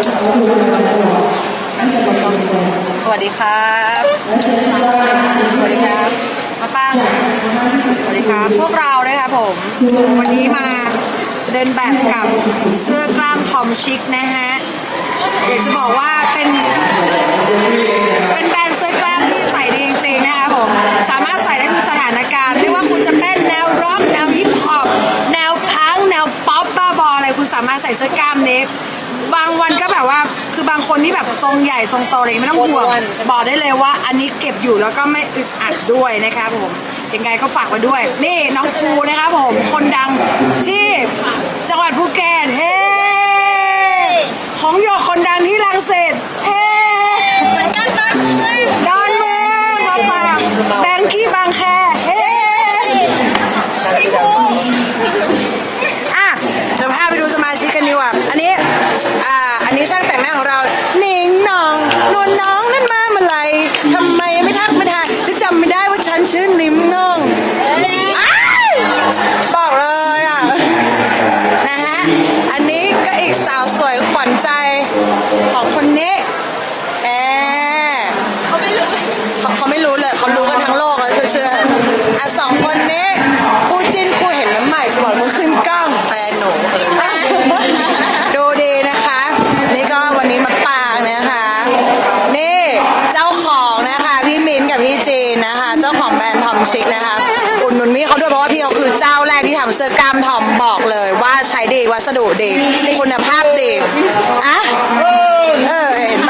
สวัสดีครับ สวัสดีครับ มาปังสวัสดีครับ พวกเรานะคะผม วันนี้มาเดินแบบกับเสื้อกล้ามทอมชิคนะฮะอยากจะบอกว่าเป็น เป็นแบรนด์เสื้อกล้ามที่ใส่ดีจริงๆนะคะผม สามารถใส่ได้ทุกสถานการณ์ ไม่ว่าคุณจะเป็นแนวร็อก แนวฮิปฮอป แนวพังก์แนวป๊อปบ้าบออะไร คุณสามารถใส่เสื้อกล้ามนี้ บางวันก็แบบว่าคือบางคนที่แบบทรงใหญ่ทรงโตอะไรอย่างเงี้ยไม่ต้องห่วงบอกได้เลยว่าอันนี้เก็บอยู่แล้วก็ไม่อึดอัดด้วยนะครับผมยังไงก็ฝากไว้ด้วย นี่น้องครูนะครับผมคนดังที่จังหวัดภูเก็ตเฮ้ของโยคนดังที่ลังเศสเฮ้เหมือนกันบ้านเมืองดอนเมืองมาฝากแบงกี้บางแคเฮ้พี่ภูอะเดี๋ยวพาไปดูสมาชิกกันดีกว่า อันนี้ อ่า อันนี้ช่างแต่งหน้าของเรา หนิงหน้อง นวลน้องนั่นมาเมื่อไหร่ทำไมไม่ทักมาทายหรือจำไม่ได้ว่าฉันชื่อนิมน้องอ้ายบอกเลยอะ นะฮะ อันนี้ก็อีกสาวสวยขวัญใจของคนนี้แอเขาไม่รู้เขาเขาไม่รู้เลยเขารู้กันทั้งโลกแล้วเชื่อๆอะสองคน ดหนุนพี่เขาด้วยเพราะว่าพี่เขาคือเจ้าแรกที่ทำเสื้อกล้ามทอมบอกเลย ว่าใช้ดีวัสดุดีคุณภาพดีอะเออเห็นป